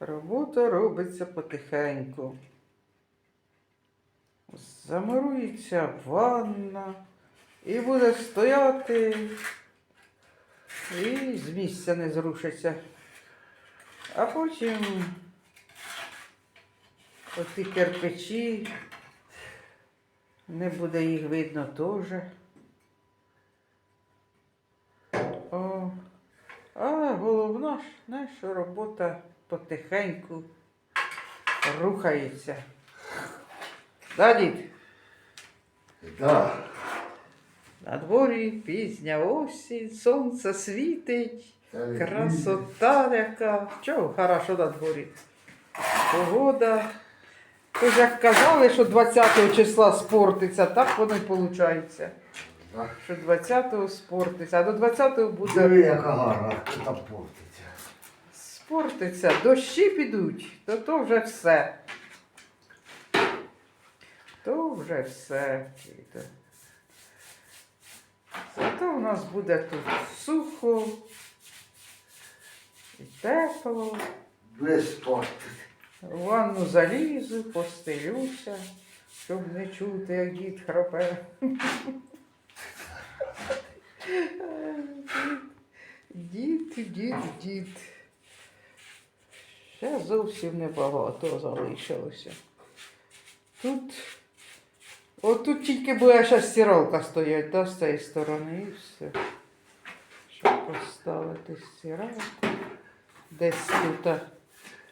Робота робиться потихеньку. Замурується ванна і буде стояти і з місця не зрушиться. А потім оті кирпичі, не буде їх видно теж. О, ж, що робота потихеньку рухається. Да, дід? Да. На дворі пізня осінь, сонце світить, красота яка. Чого хорошо на дворі? Погода. Тож як казали, що 20 числа спортиться, так воно й виходить. Що 20-го спортиться, а до 20-го буде Диви, яка гарна там портиться. спортиться, дощі підуть, то то вже все. То вже все. Зато у нас буде тут сухо і тепло. Без спорту. В ванну залізу, постелюся, щоб не чути, як дід храпе. Дід, дід, дід. Ще зовсім небагато залишилося. Тут, отут тільки буде ще стиралка стоять, да, з цієї сторони і все. Щоб поставити стиралку. Десь тут.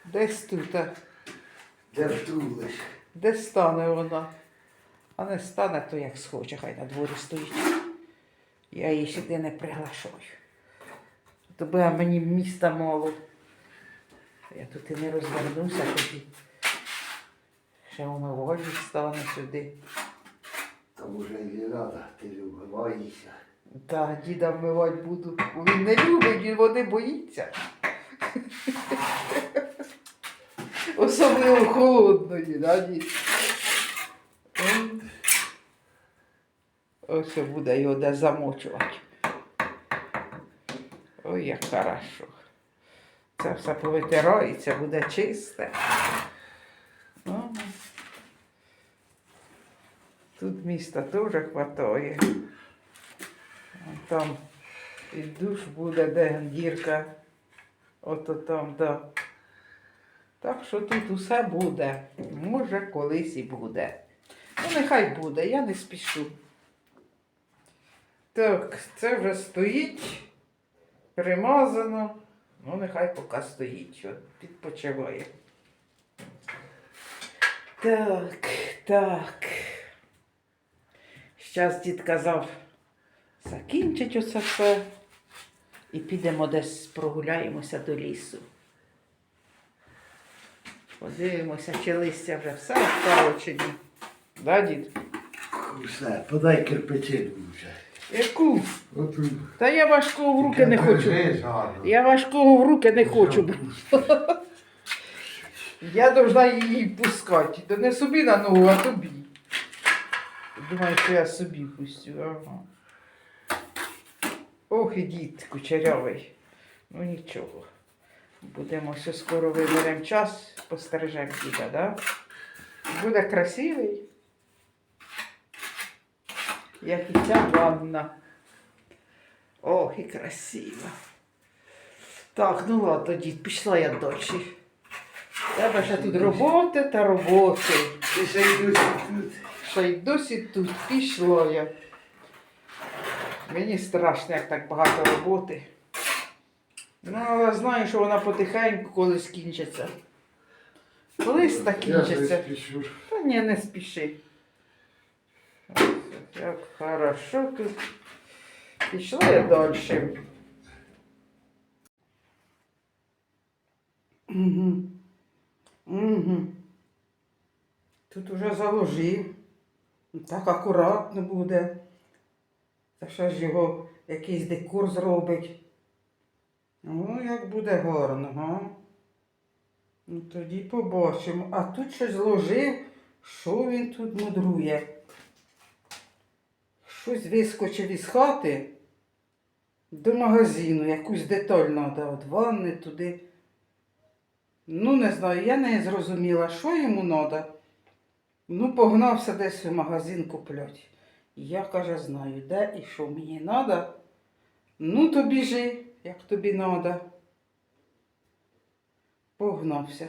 Десь тут. Де втулиш. Де стане вона? А не стане, то як схоче, хай на дворі стоїть. Я її сюди не приглашаю. То буде мені міста мало. Я тут і не розвернуся тоді. Ще умивальник стане сюди. Там уже і не треба, ти любиваєшся. Та діда вмивати буду. Він не любить, він води боїться. Особливо холодної, да, дід? Ой. Ось буде його де замочувати. Ой, як хорошо. Це все повитирається, буде чисте. Ага. Тут міста теж хватає. Там і душ буде, де дірка. Ото там, да. Так що тут усе буде. Може, колись і буде. Ну, нехай буде, я не спішу. Так, це вже стоїть, примазано. Ну, нехай поки стоїть, от, відпочиває. Так, так. Щас дід казав, закінчить оце все і підемо десь прогуляємося до лісу. Подивимося, чи листя вже все встало чи ні. Да, дід? Все, подай кирпичину вже. Яку? Та я важкого в руки не хочу. Я важкого в руки не хочу. Я должна її пускати. То не собі на ногу, а тобі. Думаю, що я собі пустю. Ага. Ох, і дід кучерявий. Ну нічого. Будемо все скоро виберемо час, постережемо діда, да? Буде красивий. Як і ця ванна. Ох, і красиво. Так, ну ладно, дід, пішла я далі. Тебе ще тут роботи та роботи. Ти ще й досі тут. Ще й досі тут пішла я. Мені страшно, як так багато роботи. Ну, але знаю, що вона потихеньку колись кінчиться. Колись так Я кінчиться. Та ні, не спіши. Як хорошо тут. Пішла я далі. Угу. Угу. Тут уже заложив. Так акуратно буде. Та ще ж його якийсь декор зробить. Ну, як буде гарно, га? Ну тоді побачимо. А тут щось зложив, що він тут мудрує. Щось вискочив із хати до магазину, якусь деталь треба, от ванни туди Ну, не знаю, я не зрозуміла, що йому треба. Ну, погнався десь у магазин куплять. Я, каже, знаю, де і що мені треба. Ну, то біжи, як тобі треба. Погнався.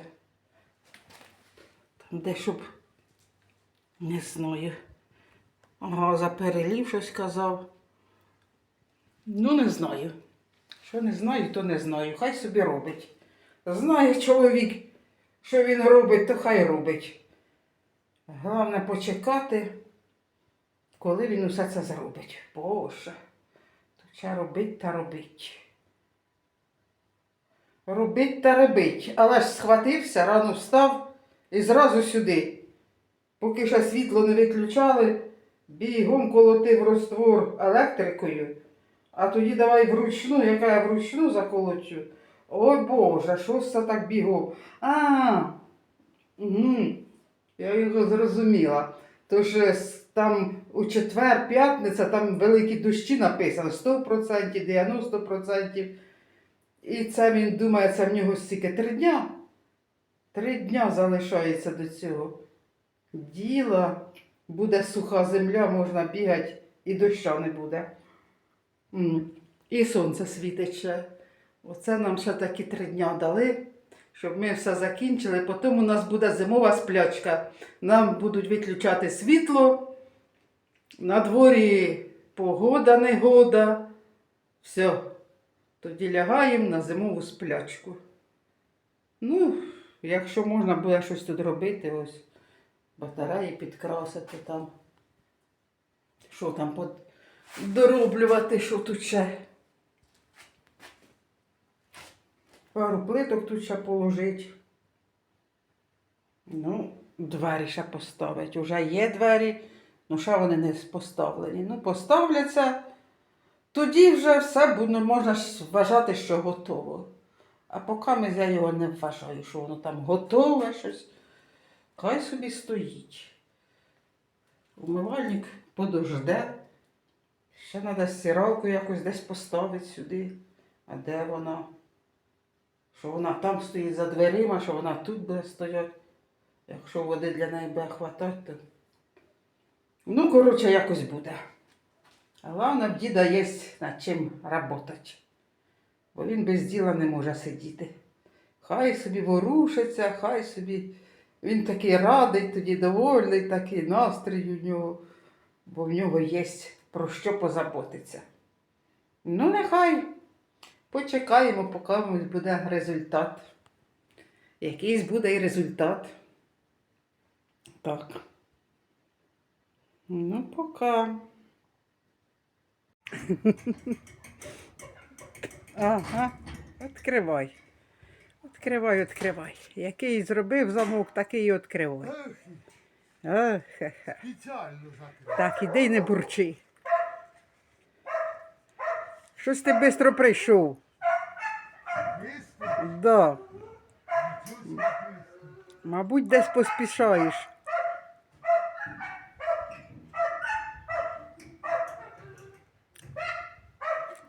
Там де щоб не знаю. Ага, за перелів щось казав. Ну, не знаю. Що не знаю, то не знаю. Хай собі робить. Знає чоловік, що він робить, то хай робить. Головне почекати, коли він усе це зробить. Боже, то ще робить та робить. Робить та робить. Але ж схватився, рано встав і зразу сюди. Поки ще світло не виключали, бігом колотив роствор електрикою, а тоді давай вручну, яка я вручну заколочу. Ой Боже, що це так бігом? А, угу. я його зрозуміла. Тож е, там у четвер, п'ятниця, там великі дощі написано 100%, 90%. І це він думає, це в нього стільки три дня. Три дня залишається до цього. Діла, буде суха земля, можна бігати, і доща не буде. І сонце світить ще. Оце нам ще такі три дня дали, щоб ми все закінчили. Потім у нас буде зимова сплячка. Нам будуть виключати світло. На дворі погода негода. Все. Тоді лягаємо на зимову сплячку. Ну, якщо можна буде щось тут робити, ось батареї підкрасити там. Що там под... дороблювати, що тут ще. Пару плиток тут ще положить. Ну, двері ще поставить. Уже є двері, ну ще вони не поставлені. Ну, поставляться, тоді вже все буде, можна вважати, що готово. А поки ми я його не вважаю, що воно там готове щось. Хай собі стоїть. Умивальник подожде. Ще треба стиралку якось десь поставити сюди. А де вона? Що вона там стоїть за дверима, що вона тут буде стояти. Якщо води для неї буде хватати, то. Ну, коротше, якось буде. А головне, в діда є над чим працювати. Бо він без діла не може сидіти. Хай собі ворушиться, хай собі. Він такий радий, тоді довольний, такий настрій у нього, бо в нього є про що позаботитися. Ну, нехай почекаємо, поки буде результат. Якийсь буде і результат. Так. Ну, пока. Ага, відкривай. Відкривай, відкривай. Який зробив замок, такий і відкривай. Спеціально закрив. Так, іди й не бурчи. Щось ти швидко прийшов. Да. Мабуть, десь поспішаєш.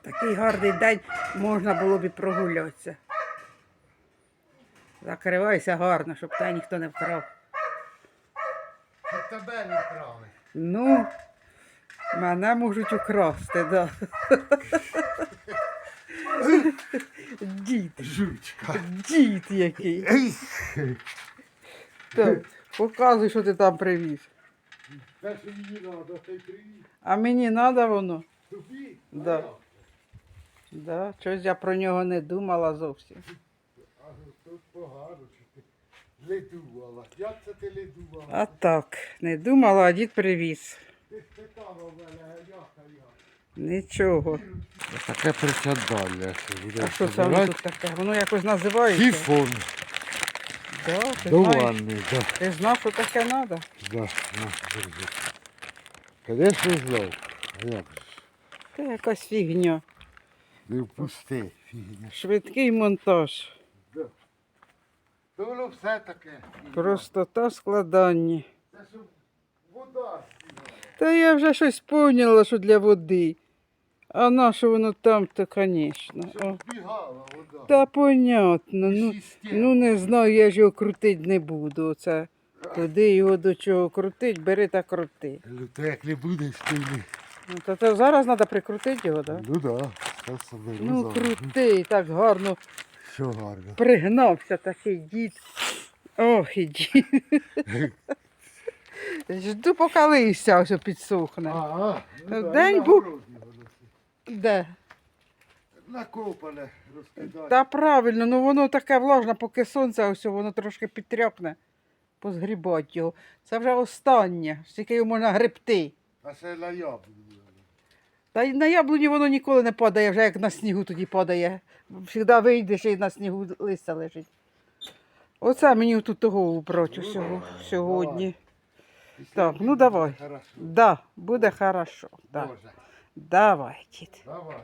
Такий гарний день можна було б і прогулятися. Закривайся гарно, щоб тебе ніхто не вкрав. Щоб тебе не крали. Ну, мене можуть украсти, да. Дід, Жучка. дід який. Так, показуй, що ти там привіз. Те, що мені треба, ти привіт. А мені треба воно? Тобі? Да. Да, щось я про нього не думала зовсім. А тут погано, що ти ледувала. Як це ти ледувала? А так, не думала, а дід привіз. Ти спитала в мене, а як. Нічого. Таке присядання. А що це воно тут таке? Воно якось називається? Сіфон. Да, ти, До знаєш, ванни, да, ти знав, що таке треба? да, на, держи. Конечно, знав. А як ж? Це якась фігня. Не впусти, фігня. Швидкий монтаж. То воно все таке. Простота складання. Це щоб вода стігала. Та я вже щось поняла, що для води. А на що воно там, то, звісно. О. Щоб збігала вода. Та понятно. Ну, ну не знаю, я ж його крутити не буду. Оце. Туди його до чого крутить, бери та крути. Ну, то як не будеш, то й. Ну, то, то зараз треба прикрутити його, так? Да? Ну да, зараз соберу Ну, зараз. крути, так гарно Що гарно. пригнався такий дід. Ох, і дід. Жду, поки листя ось підсохне. Ага, ну, да, День і на був- городі воно це. Де? Накопане, розкидати. Та правильно, ну воно таке влажне, поки сонце ось воно трошки підтряпне. Позгрібати його. Це вже останнє, скільки його можна гребти. А ще на яблуні. Та й на яблуні воно ніколи не падає, вже як на снігу тоді падає. Завжди вийдеш і на снігу листя лежить. Оце мені тут того убрати усього сьогодні. Так, ну давай. Да, буде хорошо. Да. Давай, дід. давай.